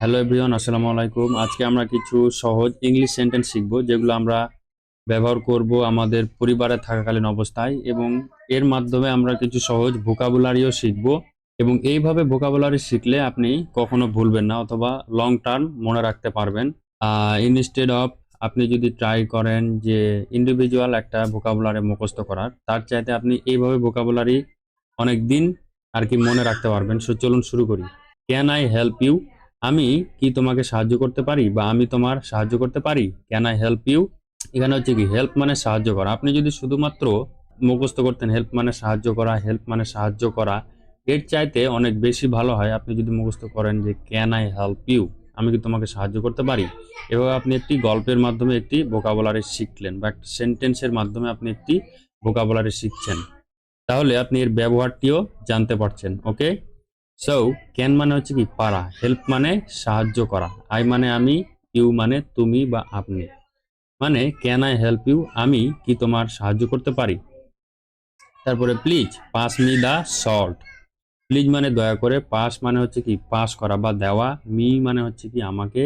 Hello everyone আসসালামু আলাইকুম। আজকে আমরা কিছু সহজ ইংলিশ সেন্টেন্স শিখব, যেগুলো আমরা ব্যবহার করব আমাদের পরিবারে থাকাকালীন অবস্থায় এবং এর মাধ্যমে আমরা কিছু সহজ ভোকাবুলারিও শিখব এবং এইভাবে ভোকাবুলারি শিখলে আপনি কখনো ভুলবেন না অথবা লং টার্ম মনে রাখতে পারবেন। ইনস্টেড অফ আপনি যদি ট্রাই করেন যে ইন্ডিভিজুয়াল একটা ভোকাবুলারি মুখস্থ করার, তার চাইতে আপনি এইভাবে ভোকাবুলারি অনেক দিন আর কি মনে রাখতে পারবেন। সো চলুন শুরু করি। ক্যান আই হেল্প ইউ আমি কি তোমাকে সাহায্য করতে পারি বা আমি তোমার সাহায্য করতে পারি? ক্যান আই হেল্প ইউ এখানে হচ্ছে কি হেল্প মানে সাহায্য করা। আপনি যদি শুধুমাত্র মুখস্থ করতেন হেল্প মানে সাহায্য করা হেল্প মানে সাহায্য করা, এর চাইতে অনেক বেশি ভালো হয় আপনি যদি মুখস্থ করেন যে ক্যান আই হেল্প ইউ আমি কি তোমাকে সাহায্য করতে পারি? এভাবে আপনি একটি গল্পের মাধ্যমে একটি ভোকাবুলারি শিখলেন বা একটা সেন্টেন্সের মাধ্যমে আপনি একটি ভোকাবুলারি শিখছেন। তাহলে আপনি এর ব্যবহারটিও জানতে পারছেন ওকে সো ক্যান মানে হচ্ছে কি, পারা। হেল্প মানে সাহায্য করা। আই মানে আমি ইউ মানে তুমি বা আপনি। মানে ক্যান আই হেল্প ইউ আমি কি তোমার সাহায্য করতে পারি? তারপরে please pass me the salt please মানে দয়া করে পাস মানে হচ্ছে কি পাস করা বা দেওয়া। মি মানে হচ্ছে কি, আমাকে।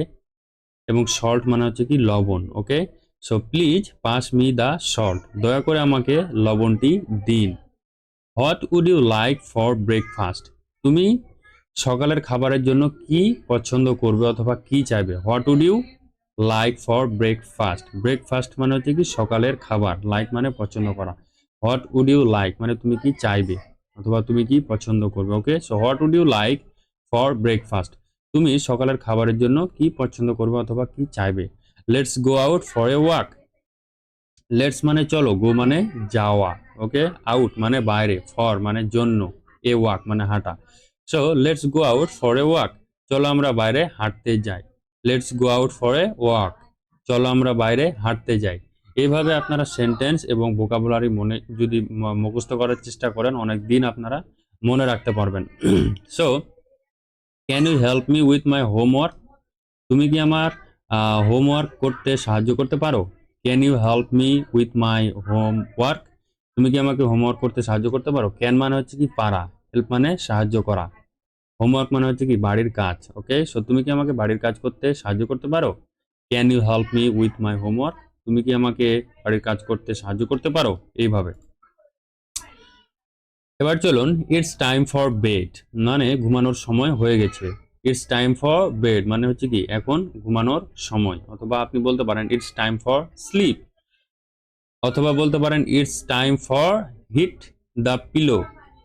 এবং সল্ট মানে হচ্ছে কি, লবণ okay so please pass me the salt দয়া করে আমাকে লবণটি দিন। What would you like for breakfast তুমি সকালের খাবারের জন্য কি পছন্দ করবে অথবা কি চাইবে? What would you like for breakfast breakfast মানে হচ্ছে কি সকালের খাবার। লাইক মানে পছন্দ করা। হোয়াট উড ইউ লাইক মানে তুমি কি চাইবে? অথবা তুমি কি পছন্দ করবে? Okay so what would you like for breakfast তুমি সকালের খাবারের জন্য কি পছন্দ করবে অথবা কি চাইবে? Let's go out for a walk let's মানে চলো গো মানে যাওয়া। ওকে আউট মানে বাইরে। ফর মানে জন্য। এ ওয়াক মানে হাঁটা। So let's go out for a walk চলো আমরা বাইরে হাঁটতে যাই। Let's go out for a walk চলো আমরা বাইরে হাঁটতে যাই। এইভাবে আপনারা সেন্টেন্স এবং ভোকাবুলারি মনে, যদি মুখস্থ করার চেষ্টা করেন, অনেক দিন আপনারা মনে রাখতে পারবেন। So can you help me with my homework তুমি কি আমার হোমওয়ার্ক করতে সাহায্য করতে পারো? Can you help me with my homework তুমি কি আমাকে হোমওয়ার্ক করতে সাহায্য করতে পারো? ক্যান মানে হচ্ছে কি পারা হেল্প মানে সাহায্য করা। হোমওয়ার্ক মানে হচ্ছে কি বাড়ির কাজ ওকে সো তুমি কি আমাকে বাড়ির কাজ করতে সাহায্য করতে পারো? Can you help me with my homework তুমি কি আমাকে বাড়ির কাজ করতে সাহায্য করতে পারো? এইভাবে। এবার চলুন ইটস টাইম ফর বেড মানে ঘুমানোর সময় হয়ে গেছে। ইটস টাইম ফর বেড মানে হচ্ছে কি এখন ঘুমানোর সময়, অথবা আপনি বলতে পারেন ইটস টাইম ফর স্লিপ অথবা বলতে পারেন it's time for hit the pillow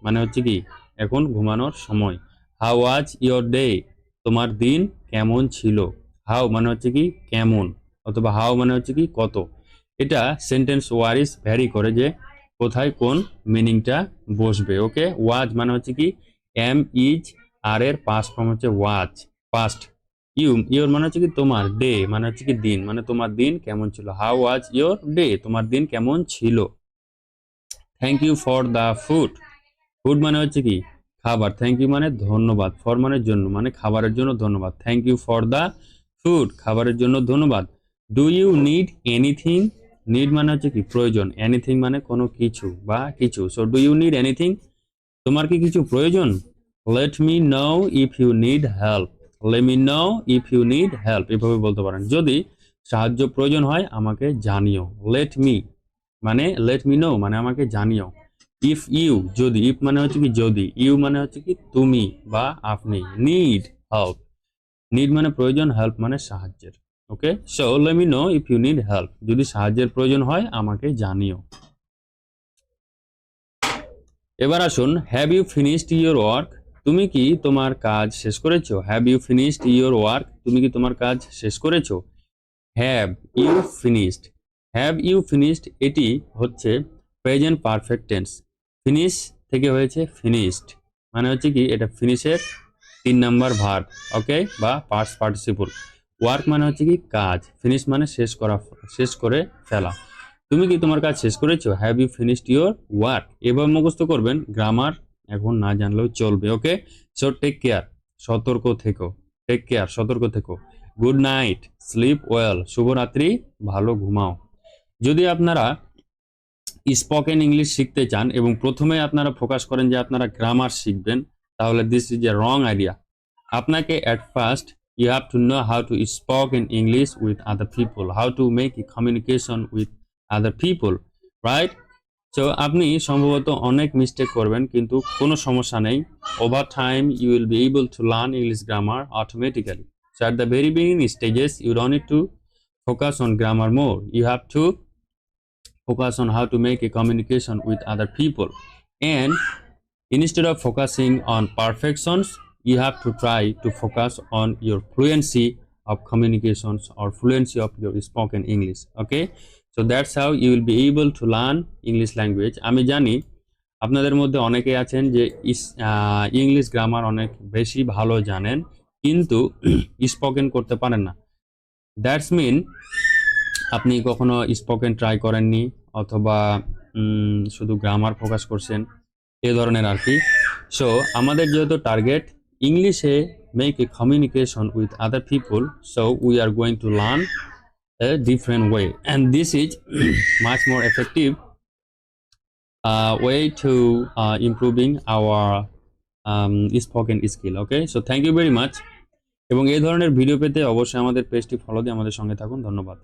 মানে হচ্ছে কি, এখন ঘুমানোর সময়। হাউ ওয়াজ ইয়োর ডে তোমার দিন কেমন ছিল? হাউ মানে হচ্ছে কি, কেমন। অথবা হাউ মানে হচ্ছে কি, কত। এটা সেন্টেন্স ওয়ারিস ভ্যারি করে যে কোথায় কোন মিনিংটা বসবে ওকে ওয়াজ মানে হচ্ছে কি এম ইজ আর এর পাস্ট ফর্ম হচ্ছে ওয়াজ পাস্ট ইউ ইয়োর মানে হচ্ছে কি তোমার ডে মানে হচ্ছে কি দিন মানে তোমার দিন কেমন ছিল? হাউ ওয়াজ ইয়োর ডে তোমার দিন কেমন ছিল? Thank you for the food food মানে হচ্ছে কি? খাবার। থ্যাংক ইউ মানে ধন্যবাদ। ফর মানে জন্য মানে খাবারের জন্য ধন্যবাদ। Thank you for the food খাবারের জন্য ধন্যবাদ। Do you need anything need মানে হচ্ছে কি? প্রয়োজন। এনিথিং মানে কোনো কিছু বা কিছু। So do you need anything তোমার কি কিছু প্রয়োজন? Let me know if you need help let me know if you need help এভাবে বলতে পারেন। যদি সাহায্য প্রয়োজন হয়, আমাকে জানিও। লেট মি মানে লেট মি নো মানে আমাকে জানিও। ইফ ইউ যদি ইফ মানে হচ্ছে কি যদি ইউ মানে হচ্ছে কি তুমি বা আপনি। নিড হেল্প নিড মানে প্রয়োজন হেল্প মানে সাহায্যের। Okay so let me know if you need help যদি সাহায্যের প্রয়োজন হয়, আমাকে জানিও। এবার আসুন have you finished your work তুমি কি তোমার কাজ শেষ করেছ? Have you finished your work তুমি কি তোমার কাজ শেষ করেছ? Have you finished have you finished এটি হচ্ছে প্রেজেন্ট পারফেক্ট টেন্স ফিনিশ থেকে হয়েছে ফিনিশড মানে হচ্ছে কি, এটা ফিনিশের তিন নম্বর ভার্ব ওকে বা পার্টস পার্টিসিপল ওয়ার্ক মানে হচ্ছে কি, কাজ। ফিনিশ মানে শেষ করা, শেষ করে ফেলা। তুমি কি তোমার কাজ শেষ করেছ? Have you finished your work এভাবে মুখস্থ করবেন গ্রামার এখন না জানলেও চলবে ওকে সো টেক কেয়ার সতর্ক থেকো। টেক কেয়ার সতর্ক থেকো। গুড নাইট স্লিপ ওয়েল শুভরাত্রি। ভালো ঘুমাও। যদি আপনারা স্পোকেন ইংলিশ শিখতে চান এবং প্রথমে আপনারা ফোকাস করেন যে আপনারা গ্রামার শিখবেন তাহলে this is a wrong idea আপনাকে at first you have to know how to speak in English with other people how to make communication with other people, right? So আপনি সম্ভবত অনেক মিস্টেক করবেন, কিন্তু কোনো সমস্যা নেই। Over time you will be able to learn English grammar automatically so at the very beginning stages you don't it to focus on grammar more you have to focus on how to make a communication with other people and instead of focusing on perfections you have to try to focus on your fluency of communications or fluency of your spoken english, okay? So that's how you will be able to learn english language. আমি জানি আপনাদের মধ্যে অনেকে আছেন যে English grammar অনেক বেশি ভালো জানেন, কিন্তু স্পোকেন করতে পারেন না। দ্যাটস মিন আপনি কখনো স্পোকেন ট্রাই করেননি, অথবা শুধু গ্রামার ফোকাস করছেন, এ ধরনের আর কি। সো আমাদের যেহেতু টার্গেট ইংলিশে make a communication with other people so we are going to learn a different way and this is much more effective way to improving our spoken skill okay so thank you very much এবং এই ধরনের video পেতে অবশ্যই আমাদের পেজটি follow দিয়ে আমাদের সঙ্গে থাকুন। ধন্যবাদ।